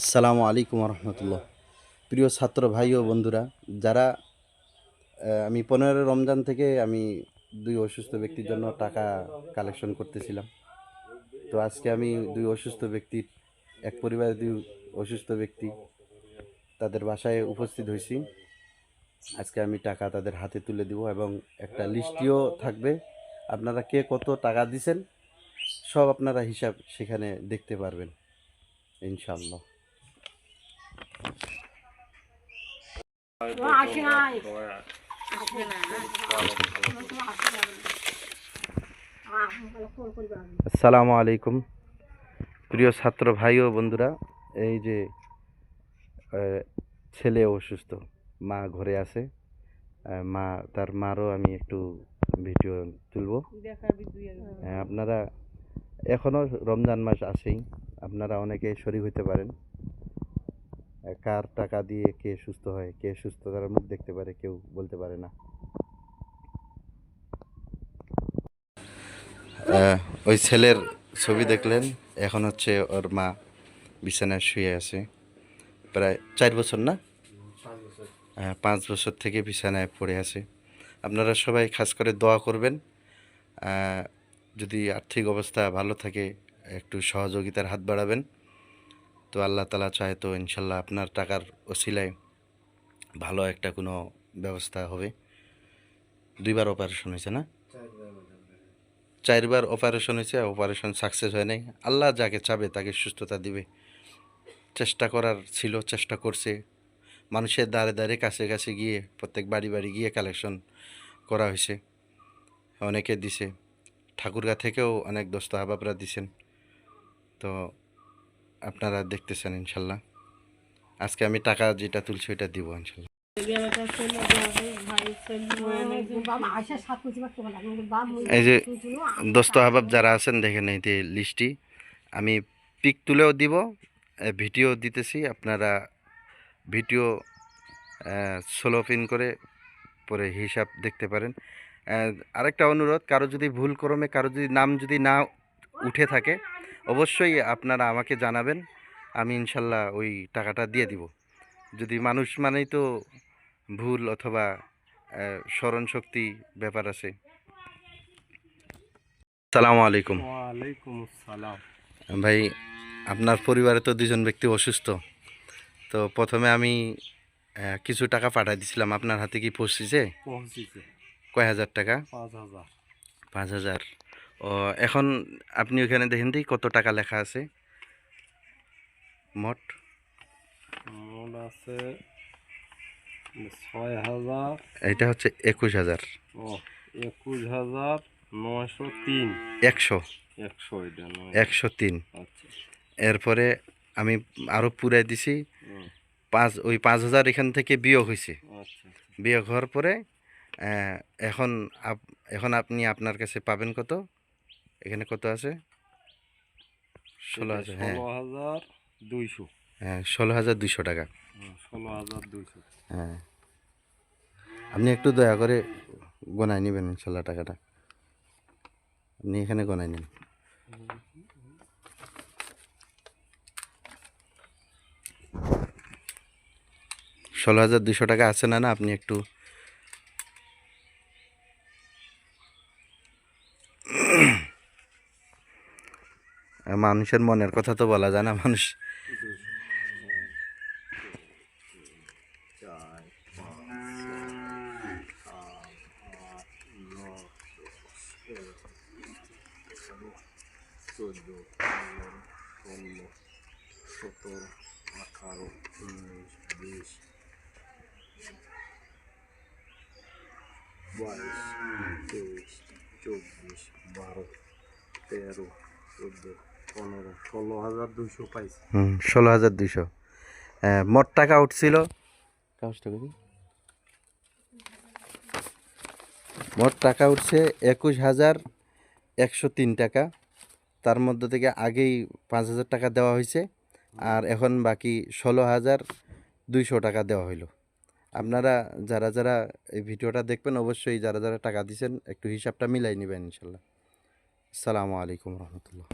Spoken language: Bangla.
আসসালামু আলাইকুম রহমতুল্লাহ প্রিয় ছাত্র ভাই ও বন্ধুরা, যারা আমি পনেরো রমজান থেকে আমি দুই অসুস্থ ব্যক্তির জন্য টাকা কালেকশন করতেছিলাম। তো আজকে আমি দুই অসুস্থ ব্যক্তির, এক পরিবারের দুই অসুস্থ ব্যক্তি তাদের বাসায় উপস্থিত হয়েছি। আজকে আমি টাকা তাদের হাতে তুলে দিব এবং একটা লিস্টিও থাকবে। আপনারা কে কত টাকা দিছেন, সব আপনারা হিসাব সেখানে দেখতে পারবেন ইনশাল্লাহ আসে নাই আসবে না ফোন করবে আমি আসসালামু আলাইকুম। প্রিয় ছাত্র ভাই ও বন্ধুরা, এই যে ছেলে অসুস্থ, মা ঘরে আছে। মা, তার মারও আমি একটু ভিডিও তুলব। আপনারা এখনও রমজান মাস আসেই আপনারা অনেকে শরীর হইতে পারেন। কার টাকা দিয়ে কে সুস্থ হয়, কে সুস্থতার মুখ দেখতে পারে, কেউ বলতে পারে না। ওই ছেলের ছবি দেখলেন, এখন হচ্ছে ওর মা বিছানায় শুয়ে আছে। প্রায় চার বছর না? পাঁচ বছর থেকে বিছানায় পড়ে আছে। আপনারা সবাই খাস করে দোয়া করবেন। যদি আর্থিক অবস্থা ভালো থাকে, একটু সহযোগিতার হাত বাড়াবেন। তো আল্লাহ তালা চায় তো ইনশাল্লাহ আপনার টাকার ওসিলায় ভালো একটা কোনো ব্যবস্থা হবে। দুইবার অপারেশন হয়েছে না? চারবার অপারেশন হয়েছে অপারেশন সাকসেস হয় নাই। আল্লাহ যাকে চাবে তাকে সুস্থতা দিবে। চেষ্টা করার ছিল, চেষ্টা করছে। মানুষের দ্বারে দ্বারে, কাছে কাছে গিয়ে, প্রত্যেক বাড়ি বাড়ি গিয়ে কালেকশন করা হয়েছে। অনেকে দিছে। ঠাকুরগা থেকেও অনেক দোস্ত আহবাবরা দিছেন। তো আপনারা দেখতেছেন ইনশাল্লাহ। আজকে আমি টাকা যেটা তুলছি ওইটা দিব ইনশাল্লাহ। এই যে দোস্ত আহবাব যারা আছেন, দেখেন এই যে লিস্টটি। আমি পিক তুলেও দিব ভিডিও দিতেছি, আপনারা ভিডিও সোলো পিন করে পরে হিসাব দেখতে পারেন। আরেকটা অনুরোধ, কারও যদি ভুল ক্রমে, কারও যদি নাম যদি না উঠে থাকে অবশ্যই আপনারা আমাকে জানাবেন আমি ইনশাল্লাহ ওই টাকাটা দিয়ে দিব। যদি মানুষ মানেই তো ভুল অথবা স্মরণ শক্তি ব্যাপার আছে। সালাম আলাইকুম। ভাই আপনার পরিবারে তো দুজন ব্যক্তি অসুস্থ। তো প্রথমে আমি কিছু টাকা পাঠিয়ে দিছিলাম। আপনার হাতে কি পৌঁছেছে? পৌঁছেছে। কয় হাজার টাকা? পাঁচ হাজার। পাঁচ হাজার। ও এখন আপনি ওখানে দেখেন দিই কত টাকা লেখা আছে। মোট? মোট আছে ছয় হাজার। এটা হচ্ছে একুশ হাজার। ও একুশ হাজার নয়শো তিন। একশো। একশো একশো তিন। আচ্ছা। এরপরে আমি আরও পুরাই দিছি। পাঁচ ওই পাঁচ হাজার এখান থেকে বিয়োগ হয়েছে। আচ্ছা বিয়োগ হওয়ার পরে এখন এখন আপনি আপনার কাছে পাবেন কত? এখানে কত আছে? ষোলো হাজার হ্যাঁ। ষোলো হাজার দুইশো। হ্যাঁ ষোলো হাজার দুইশো টাকা। ষোলো হাজার দুইশো। হ্যাঁ। আপনি একটু দয়া করে গোনায় নেবেন ইনশাল্লাহ টাকাটা। আপনি এখানে গোনায় নিন। ষোলো হাজার দুশো টাকা আছে না না আপনি একটু মানুষের মনের কথা তো বলা যায় না মানুষ। পনেরো আঠারো বিশ বাইশ, তেইশ, চব্বিশ, বারো, তেরো, চোদ্দ। ষোলো হাজার দুশো পাইছি। হুম ষোলো হাজার দুইশো। হ্যাঁ মোট টাকা উঠছিল? মোট টাকা উঠছে একুশ হাজার একশো তিন টাকা। তার মধ্যে থেকে আগেই পাঁচ হাজার টাকা দেওয়া হয়েছে আর এখন বাকি ষোলো হাজার দুইশো টাকা দেওয়া হইল। আপনারা যারা যারা এই ভিডিওটা দেখবেন অবশ্যই যারা যারা টাকা দিয়েছেন একটু হিসাবটা মিলাই নেবেন ইনশাল্লাহ। আসসালামু আলাইকুম রহমতুল্লাহ।